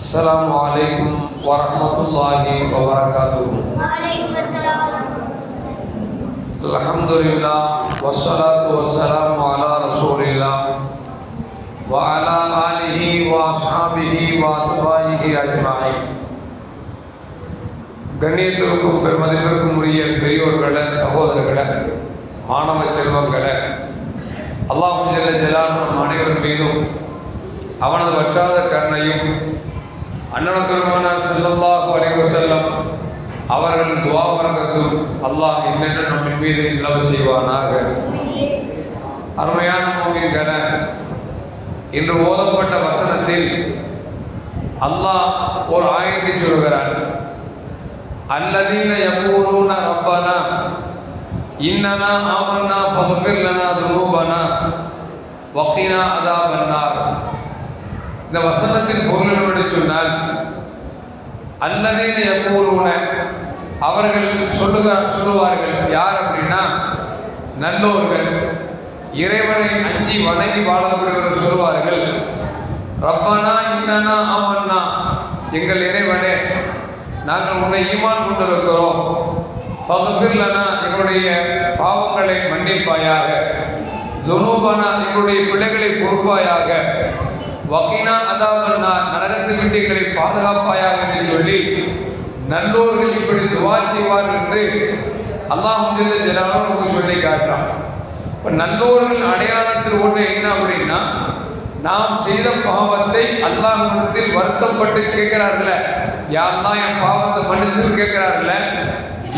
السلام عليكم ورحمة الله وبركاته وعليكم السلام الحمد لله والصلاة والسلام على رسول الله وعلى آله وأصحابه وأتباعه أجمعين கண்ணியத்திற்கும் பெருமதிப்பிற்கும் உரிய பெரியோர்களே சகோதரர்களே மாணவ செல்வங்களே அல்லாஹ் ஜல்ல ஜலால் நம் அனைவர் மீதும் அவனது வற்றாத கருணையும் அண்ணன் பெருமானார் செல்லல்லாஹு அலைஹி செல்லம் அவர்கள் துவா வரகத்தும் அல்லாஹ் என்னென்ன நம்ம மீது நிலவ செய்வானாக. அருமையான மோமின்கள இன்று ஓதப்பட்ட வசனத்தில் அல்லாஹ் ஒரு ஆயத்தை சொல்கிறான். அல்லதீன யகூலூன ரப்பனா இன்னனா ஆமன்னா ஃபக்ஃபிர் லனா துனூபனா அதா அதாபன்னார். இந்த வசனத்தின் பொருள் என்னவென்று சொன்னால் அல்லதீன யகூலூன அவர்கள் சொல்லுக சொல்லுவார்கள். யார் அப்படின்னா நல்லோர்கள். இறைவனை அஞ்சி வணங்கி வாழக்கூடியவர்கள் சொல்லுவார்கள் ரப்பானா இன்னனா ஆமன்னா எங்கள் இறைவனே நாங்கள் உன்னை ஈமான் கொண்டிருக்கிறோம். ஃபகுஃபிர்லனா எங்களுடைய பாவங்களை மன்னிப்பாயாக. துனூபனா எங்களுடைய பிள்ளைகளை பொறுப்பாயாக. வக்கீனா நரகத்தை விட்டு எங்களை பாதுகாப்பாயாக என்று சொல்லி நல்லோர்கள் இப்படி துவா செய்வார் என்று அல்லாஹ் ஜலாலும் நமக்கு சொல்லி காட்டுறான். இப்போ நல்லோர்கள் அடையாளத்தில் ஒன்று என்ன அப்படின்னா நாம் செய்த பாவத்தை அல்லாஹிடத்தில் வருத்தப்பட்டு கேட்கிறார்கள யாரெல்லாம் என் பாவத்தை மன்னிச்சுன்னு கேட்கிறார்கள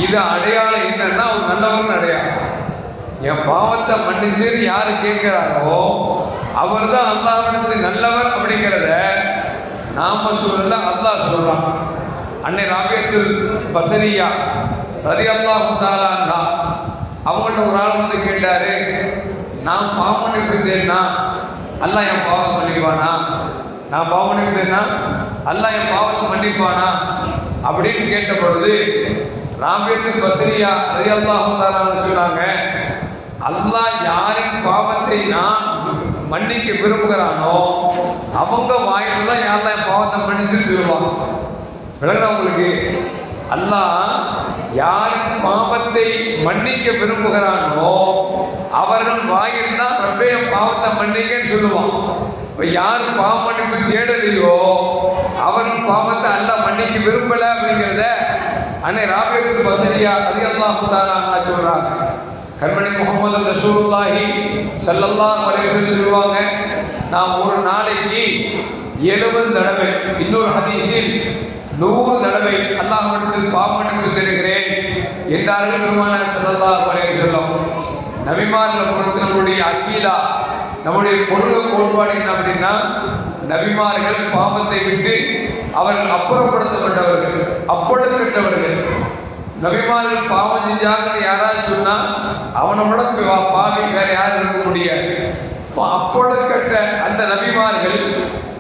இது அடையாளம் என்னன்னா ஒரு நல்லவர்கள் அடையாளம். என் பாவத்தை மன்னிச்சு யார் கேட்கிறாரோ அவர் தான் அல்லாஹிடத்தில் நல்லவர் அப்படிங்கிறத நாம சொல்லல அல்லாஹ் சொல்றான். அன்னை ராபியத்துல் பசரியா ரதி அல்லாஹு தாலாண்டா அவங்கள்ட்ட ஒரு ஆள் வந்து கேட்டாரு நான் பாவம் மன்னிப்பித்தேன்னா அல்லாஹ் என் பாவத்தை மன்னிப்பானா? நான் பாவம் மன்னிப்பேன்னா அல்லாஹ் என் பாவத்தை மன்னிப்பானா? அப்படின்னு கேட்ட பொழுது ராபியத்துல் பசரியா ரதி அல்லாஹு தாலான்னு சொன்னாங்க அல்லாஹ் யாரின் பாவத்தை நான் மன்னிக்க விரும்புகிறானோ அவங்க வாயில தான் யாரெல்லாம் என் பாவத்தை மன்னிச்சு சொல்லுவாங்க விளங்குதா உங்களுக்கு அல்லாஹ் யார் பாவத்தை மன்னிக்க விரும்புகிறானோ அவர்கள் வாயில் தான் ரப்பே பாவத்தை மன்னிக்கன்னு சொல்லுவான். இப்போ யார் பாவ மன்னிப்பு தேடலையோ அவர்கள் பாவத்தை அல்லாஹ் மன்னிக்க விரும்பல அப்படிங்கிறத அன்னை ராபியத்துக்கு வசதியா அதிகமாக தான் சொல்றாங்க. கண்மணி முகமது ரசூலுல்லாஹி ஸல்லல்லாஹு அலைஹி சொல்லுவாங்க நான் ஒரு நாளைக்கு எழுபது தடவை இன்னொரு ஹதீஸில் நூறு தடவை அல்லாஹ்விடத்தில் பாம்பனுக்கு தருகிறேன் என்றார்கள் பெருமான ஸல்லல்லாஹு வரைய சொல்லும் நபிமாரில் பொறுத்து நம்முடைய அக்கீலா நம்முடைய கொள்கை கோட்பாடு என்ன அப்படின்னா நபிமார்கள் பாம்பத்தை விட்டு அவர்கள் அப்புறப்படுத்தப்பட்டவர்கள் அப்பொழுக்கற்றவர்கள். நபிமார்கள் பாவம் செஞ்சாங்கன்னு யாராவது சொன்னால் அவனோட பா- பாவி வேற யாரும் இருக்க முடியாது. அப்பொழுது கட்ட அந்த நபிமார்கள்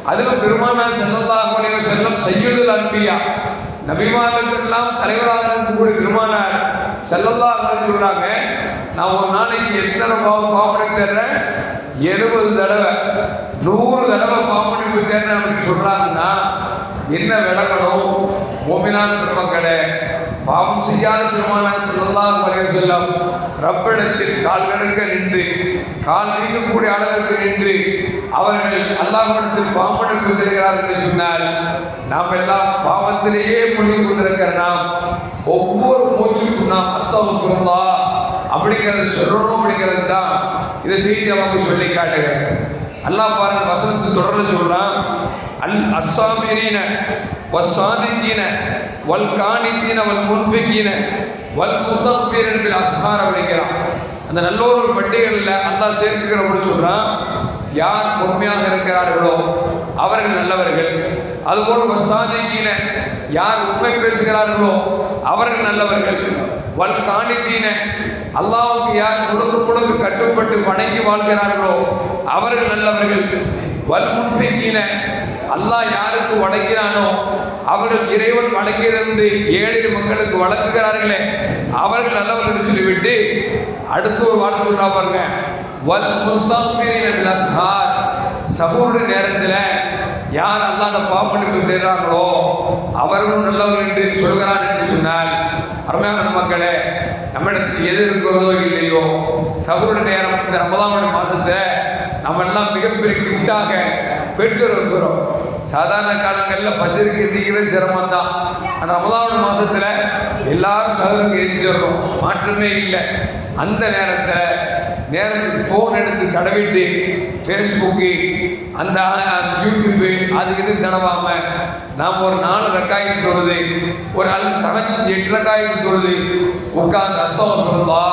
அதிலும் பெருமானார் செல்லல்லாஹு அலைஹி செல்லம் செய்யுதல் அன்பியா நபிமார்களுக்கெல்லாம் தலைவராக இருக்கக்கூடிய பெருமானார் செல்லல்லாக சொல்றாங்க நான் ஒரு நாளைக்கு எத்தனை பாவம் பாவனை தர்றேன் எழுபது தடவை. நூறு தடவை பாவனை தேடுறேன் அப்படின்னு சொல்றாங்கன்னா என்ன விளக்கணும்? மோமினான் பெருமக்களே பாவம் செய்யாத பெருமான செல்லலாம் வரைய செல்லம் ரப்பிடத்தில் கால் கடுக்க நின்று கால் நீங்கக்கூடிய அளவுக்கு நின்று அவர்கள் அல்லாஹ்விடத்தில் பாம்பனுக்கு விடுகிறார் என்று சொன்னால் நாம் எல்லாம் பாவத்திலேயே மூழ்கி கொண்டிருக்கிற நாம் ஒவ்வொரு மூச்சுக்கும் நாம் அஸ்தவக்குறதா அப்படிங்கிறத சொல்லணும் அப்படிங்கிறது தான் இதை செய்தி அவங்க சொல்லி காட்டுகிறேன் அல்லாஹ் பாருங்க வசனத்தை தொடர்ந்து சொல்றான் அல் அஸ்ஸாபிரீன வஸ்ஸாதிகீன வல் காணித்தீன வல் முன்ஃபிகீன அப்படிங்கிறான் அந்த நல்லோர்கள் பட்டியலில் அல்லாஹ் சேர்த்துக்கிறபடி சொல்கிறான் யார் பொறுமையாக இருக்கிறார்களோ அவர்கள் நல்லவர்கள். அதுபோல் வசாதிக்கின யார் உண்மை பேசுகிறார்களோ அவர்கள் நல்லவர்கள். வல் காணித்தீன அல்லாவுக்கு யார் முழுக்க முழுக்க கட்டுப்பட்டு வணங்கி வாழ்கிறார்களோ அவர்கள் நல்லவர்கள். வல் முன்ஃபிகீன அல்லாஹ் யாருக்கு வணங்கிறானோ அவர்கள் இறைவன் வணங்கியிருந்து ஏழை மக்களுக்கு வழங்குகிறார்களே அவர்கள் நல்லவர்கள் என்று சொல்லிவிட்டு அடுத்து ஒரு வார்த்தை உண்டா பாருங்க. வல் முஸ்தாஃபிரின அஸ்ஹார். சபூருடைய நேரத்தில் யார் அல்லாத பாப்பனுக்கு தேடுறாங்களோ அவர்களும் நல்லவர்கள் என்று சொல்கிறான் என்று சொன்னால் அருமையான மக்களே நம்மிடத்தில் எது இருக்கிறதோ இல்லையோ சபருடைய நேரம் இந்த ரமதானுடைய மாசத்துல நம்ம எல்லாம் மிகப்பெரிய கிஃப்டாக பெற்றிருக்கிறோம் சாதாரண காலங்களில் பஜருக்கு எந்திக்கிறது சிரமம் தான் ஆனால் ரமதான மாதத்தில் எல்லாரும் சகருக்கு எரிஞ்சிடறோம் மாற்றமே இல்லை. அந்த நேரத்தில் நேரத்துக்கு ஃபோன் எடுத்து தடவிட்டு ஃபேஸ்புக்கு அந்த யூடியூப்பு அது இது தடவாம நாம் ஒரு நாலு ரக்காய்க்கு தொழுது ஒரு அல்ல தனக்கு எட்டு ரக்காய்க்கு தொழுது உட்கார்ந்து அஸ்தவர்களா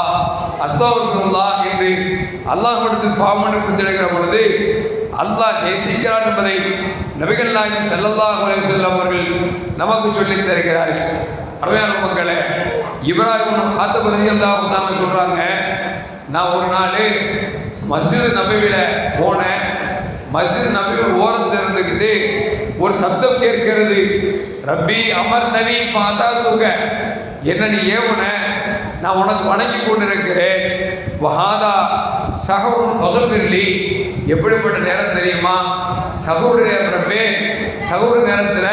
அஸ்தவர்களா என்று அல்லாஹ்விடத்தில் பாமனுக்கு திடுகிற பொழுது அல்லாஹ் நேசிக்கிறான் என்பதை நபிகள் நாயகம் செல்லல்லா அலைஹி செல்லும் அவர்கள் நமக்கு சொல்லித் தருகிறார்கள். அருமையான மக்களே இப்ராஹிம் ஹாத்தபதி அல்லாஹ் சொல்கிறாங்க நான் ஒரு நாள் மஸ்ஜித் நபியில் போனேன். மஸ்ஜித் நபி ஓரம் திறந்துக்கிட்டு ஒரு சப்தம் கேட்கிறது. ரப்பி அமர் தனி பார்த்தா தூக்க என்ன நீ ஏவுன? நான் உனக்கு வணங்கி கொண்டிருக்கிறேன். வஹாதா சகவுன் பகல்பிர்லி எப்படிப்பட்ட நேரம் தெரியுமா? சகோடைய ரப்பே சகோடு நேரத்தில்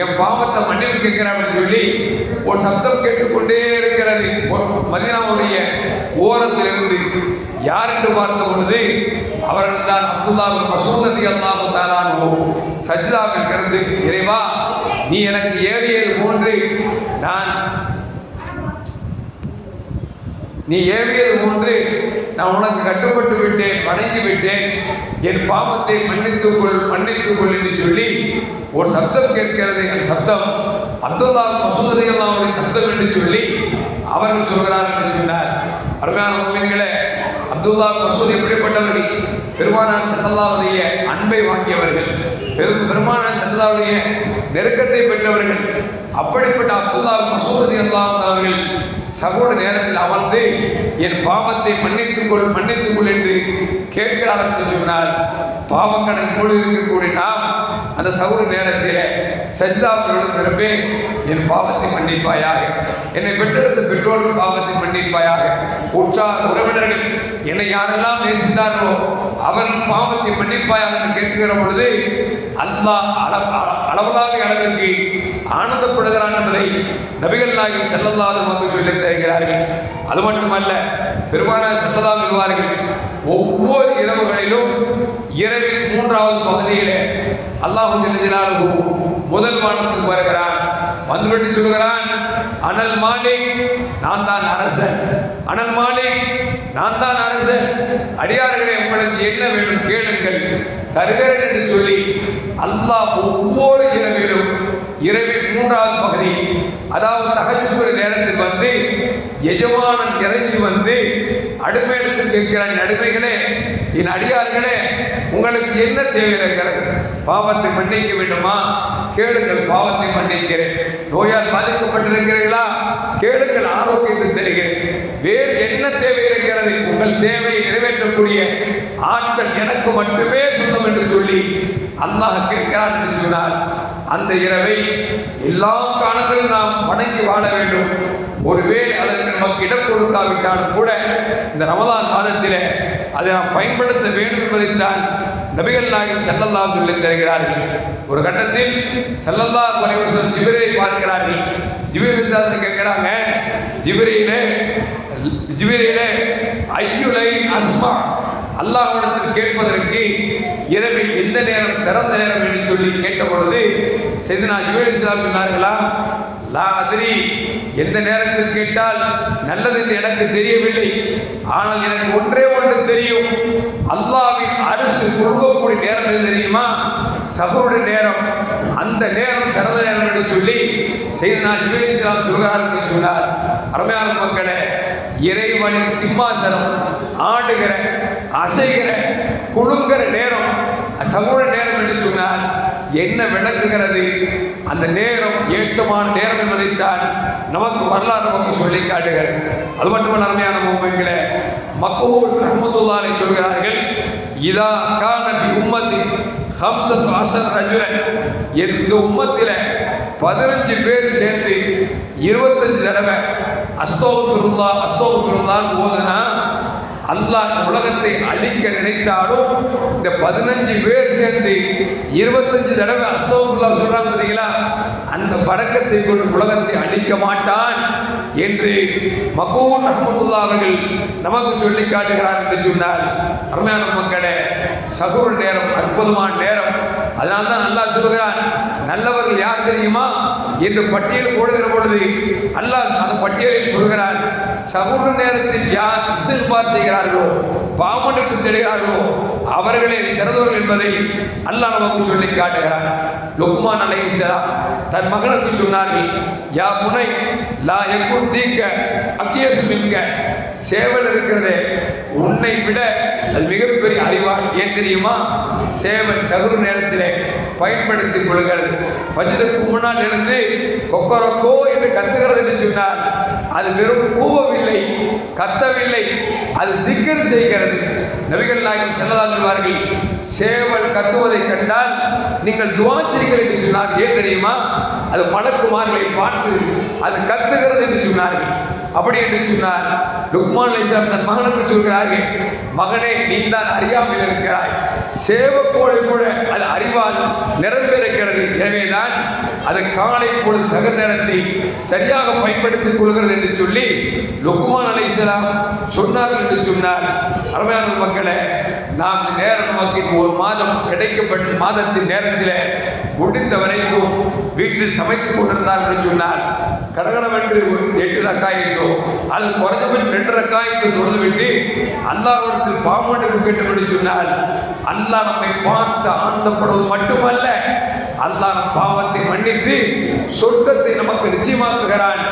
என் பாவத்தை மன்னிப்பு கேட்கிறான்னு சொல்லி ஒரு சப்தம் கேட்டுக்கொண்டே இருக்கிறது. ஒரு மதினாவுடைய ஓரத்தில் இருந்து என்று பார்த்த பொழுது அவர்கள் தான் அப்துல்லாவின் மசூததி அல்லாஹு தாலானோ சஜிதாவில் இருந்து இறைவா நீ எனக்கு ஏவியது போன்று நான் நீ ஏவியது போன்று நான் உனக்கு கட்டுப்பட்டு விட்டேன் வணங்கி விட்டேன். என் பாவத்தை மன்னித்துக் கொள் மன்னித்துக் கொள் என்று சொல்லி ஒரு சப்தம் கேட்கிறது. என் சப்தம் அப்துல்லா மசூததி அல்லாவுடைய சப்தம் என்று சொல்லி அவர்கள் சொல்கிறார் என்று சொன்னார். அருமையான உண்மைகளே அப்துல்லா மசூத் எப்படிப்பட்டவர்கள்? பெருமானார் சல்லல்லாவுடைய அன்பை வாங்கியவர்கள் பெரும் பெருமானார் சல்லல்லாவுடைய நெருக்கத்தை பெற்றவர்கள். அப்படிப்பட்ட அப்துல்லா மசூதி அல்லாஹ் அவர்கள் சகோட நேரத்தில் அமர்ந்து என் பாவத்தை மன்னித்துக்கொள் மன்னித்துக்கொள் என்று கேட்கிறார் என்று சொன்னால் பாவக்கடன் கூட இருக்கக்கூடிய நாம் அந்த சகோட நேரத்தில் சஜிதாக்களுடன் நிரப்பே என் பாவத்தை மன்னிப்பாயாக. என்னை பெற்றெடுத்த பெற்றோர்கள் பாவத்தை மன்னிப்பாயாக. உற்சாக உறவினர்கள் என்னை யாரெல்லாம் நேசித்தார்களோ அவர்கள் பாவத்தை மன்னிப்பாயாக என்று கேட்கிற பொழுது அல்லாஹ் அள- அளவிற்கு ஆனந்தப்படுகிறான் என்பதை நபிகள் நாயகம் செல்லல்லாத வந்து சொல்லித் தருகிறார்கள். அது மட்டுமல்ல பெருமானார் செல்லலாம் சொல்வார்கள் ஒவ்வொரு இரவுகளிலும் இரவின் மூன்றாவது பகுதியிலே அல்லாஹு முதல் வானத்துக்கு வருகிறான் வந்துவிட்டு சொல்கிறான் அனல் மாலிக் நான் தான் அரசன். அனல் மாலிக் நான் தான் அரசன். அடியார்களே உங்களுக்கு என்ன வேண்டும் கேளுங்கள். தருகிறேன் என்று சொல்லி அல்லாஹ் ஒவ்வொரு இரவிலும் இரவின் மூன்றாவது பகுதி அதாவது தகஜுக்குரிய நேரத்தில் வந்து எஜமானன் இறங்கி வந்து அடுமையிடத்தில் கேட்கிறான் அடிமைகளே என் அடியார்களே உங்களுக்கு என்ன தேவை இருக்கிறது? பாவத்தை மன்னிக்க வேண்டுமா? கேளுங்கள் பாவத்தை மன்னிக்கிறேன். நோயால் பாதிக்கப்பட்டிருக்கிறீர்களா? கேளுங்கள் ஆரோக்கியத்தை தருகிறேன். வேறு என்ன தேவை இருக்கிறது? உங்கள் தேவையை நிறைவேற்றக்கூடிய ஆற்றல் எனக்கு மட்டுமே சொந்தம் என்று சொல்லி அல்லாஹ் கேட்கிறான் என்று சொன்னார். அந்த இரவை எல்லா காலத்திலும் நாம் வணங்கி வாழ வேண்டும். ஒருவேளை அதற்கு நமக்கு இடம் கொடுக்காவிட்டாலும் கூட இந்த ரமதான் மாதத்திலே அதை நாம் பயன்படுத்த வேண்டும் என்பதைத்தான் நபிகள் நாயகம் செல்லல்லாம் சொல்லி தருகிறார்கள். ஒரு கட்டத்தில் செல்லல்லா குறைவசம் ஜிபிரை பார்க்கிறார்கள். ஜிபிரி விசாரத்தை கேட்கிறாங்க ஜிபிரியிலே ஜிபிரியிலே ஐயுலை அஸ்மா அல்லாஹ்விடத்தில் கேட்பதற்கு இரவில் எந்த நேரம் சிறந்த நேரம் என்று சொல்லி கேட்ட பொழுது செய்தினா ஜுவேல் இஸ்லாம் சொன்னார்களா லா அதிரி. எந்த நேரத்தில் கேட்டால் நல்லது என்று எனக்கு தெரியவில்லை. ஆனால் எனக்கு ஒன்றே ஒன்று தெரியும். அல்லாவின் அரசு கொடுக்கக்கூடிய நேரம் தெரியுமா? சபருடைய நேரம். அந்த நேரம் சிறந்த நேரம் என்று சொல்லி செய்தினா ஜுவேல் இஸ்லாம் சொல்கிறார் என்று சொன்னார். அருமையான மக்களே இறைவனின் சிம்மாசனம் ஆடுகிற அசைகிற குழுங்குற நேரம் சமூக நேரம் என்று சொன்னால் என்ன விளங்குகிறது? அந்த நேரம் ஏற்றமான நேரம் என்பதைத்தான் நமக்கு வரலாறு நமக்கு சொல்லி காட்டுகிறது. அது மட்டுமல்ல அருமையான மூமெண்ட்களே மக்கூல் ரஹமத்துல்லாலை சொல்கிறார்கள் இதா கான உம்மத்தி ஹம்சத் அசர் என் இந்த உம்மத்தில் பதினஞ்சு பேர் சேர்ந்து இருபத்தஞ்சு தடவை அஸ்தோஃபிருல்லா அஸ்தோஃபிருல்லான்னு போதுனா அல்லாஹ் உலகத்தை அழிக்க நினைத்தாலும் இந்த பதினஞ்சு பேர் சேர்ந்து இருபத்தஞ்சு தடவை அஸ்தோபுல்லா சொல்றாங்க பார்த்தீங்களா? அந்த படக்கத்தை கொண்டு உலகத்தை அழிக்க மாட்டான் என்று மகூன் அஹமதுல்லா அவர்கள் நமக்கு சொல்லி காட்டுகிறார் என்று சொன்னார். அருமையான மக்களே சகோர் நேரம் அற்புதமான நேரம். அதனால்தான் தான் சொல்கிறான் நல்லவர்கள் யார் தெரியுமா? என்று பட்டியல் போடுகிற பொழுது அல்லாஹ் அந்த பட்டியலில் சொல்கிறான் சமூக நேரத்தில் யார் இஸ்தில்பார் செய்கிறார்களோ பாமனுக்கு தெரிகிறார்களோ அவர்களே சிறந்தவர்கள் என்பதை அல்லாஹ் நமக்கு சொல்லி காட்டுகிறான். லுக்மான் அலைஹிஸ்ஸலாம் தன் மகனுக்கு சொன்னார்கள் யா புனை லா எக்குன் தீக்க அக்கியசு மின்க சேவல் இருக்கிறதே உன்னை விட அது மிகப்பெரிய அறிவான். ஏன் தெரியுமா? சேவல் சகுரு நேரத்திலே பயன்படுத்தி கொள்கிறது ஃபஜ்ருக்கு முன்னால் இருந்து கொக்கரக்கோ என்று கத்துகிறது என்று சொன்னார் அது வெறும் கூவவில்லை கத்தவில்லை அது திக்கர் செய்கிறது. நபிகள் நாயகம் செல்லதாழ்வார்கள் சேவல் கத்துவதை கண்டால் நீங்கள் துவா செய்கிறீர்கள் என்று சொன்னார். ஏன் தெரியுமா? அது மலக்குமார்களை பார்த்து அது கத்துகிறது என்று சொன்னார்கள். அப்படி என்று சொன்னார் லுக்மான் அலைஹிஸ்ஸலாம் தன் மகனுக்கு சொல்கிறார்கள் மகனே நீ தான் அறியாமல் இருக்கிறாய். சேவக்கோளை கூட அது அறிவால் நிரம்பியிருக்கிறது. எனவேதான் அது காலை பொழுது சக நேரத்தை சரியாக பயன்படுத்திக் கொள்கிறது என்று சொல்லி லுக்மான் அலைஹிஸ்ஸலாம் சொன்னார் என்று சொன்னார் அருமையான மக்களை நாம் நேரம் நமக்கு ஒரு மாதம் கிடைக்கப்பட்ட மாதத்தின் நேரத்தில் முடிந்த வரைக்கும் வீட்டில் சமைத்துக் கொண்டிருந்தார் என்று சொன்னார் கடகடவென்று ஒரு எட்டு ரக்காயிட்டோ அல்லது குறைஞ்சபட்சம் ரெண்டு ரக்காயிட்டோ தொழுது விட்டு அல்லாவிடத்தில் பாவமன்னிப்பு கேட்டோம் என்று சொன்னால் அல்லாஹ் நம்மை பார்த்து ஆனந்தப்படுவது மட்டுமல்ல அல்லாஹ் பாவத்தை மன்னித்து சொர்க்கத்தை நமக்கு நிச்சயமாக்குகிறான்.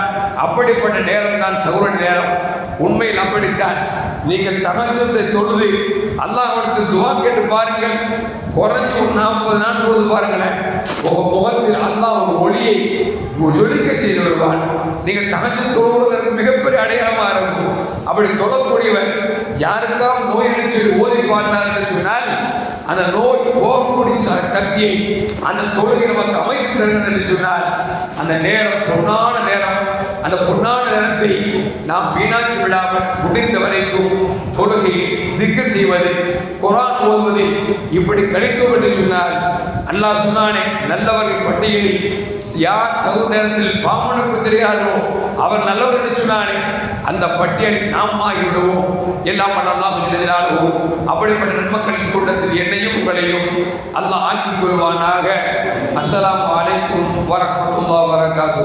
அப்படிப்பட்ட நேரம் தான் சௌரன் நேரம். உண்மையில் அப்படித்தான். நீங்கள் தகஜத்தை தொழுது அல்லாஹ்விடத்தில் துவா கேட்டு பாருங்கள். குறைஞ்சி ஒரு நாற்பது நாள் தொழுது பாருங்களேன் உங்கள் முகத்தில் அல்லாஹ் ஒரு ஒளியை ஜொலிக்க செய்து வருவான். நீங்கள் தகஜ தொழுவதற்கு மிகப்பெரிய அடையாளமாக இருக்கும். அப்படி தொழக்கூடியவர் யாருக்காவது நோய் நினைச்சு ஓதி பார்த்தார் என்று சொன்னால் அந்த நோய் போகக்கூடிய சக்தியை அந்த தொழுகை நமக்கு அமைத்து தருகிறது என்று சொன்னால் அந்த நேரம் பொன்னான நேரம் அந்த பொன்னான நேரத்தை நாம் வீணாக்கி விடாமல் முடிந்த வரைக்கும் தொழுகையை திக்கு செய்வது குரான் ஓதுவதில் இப்படி கழிக்கும் என்று சொன்னால் அல்லாஹ் சொன்னானே நல்லவர்கள் பட்டியலில் யார் சவு நேரத்தில் பாமனுக்கு தெரியாதோ அவர் நல்லவர் என்று சொன்னானே அந்த பட்டியலில் நாம் ஆகிவிடுவோம். எல்லாம் அல்லாஹ் எழுதினாலும் அப்படிப்பட்ட நன்மக்களின் கூட்டத்தில் என்னையும் உங்களையும் அல்லாஹ் ஆக்கிக் கொள்வானாக. அஸ்லாம் அலைக்கும் வரஹ்மத்துல்லாஹி வரகாத்து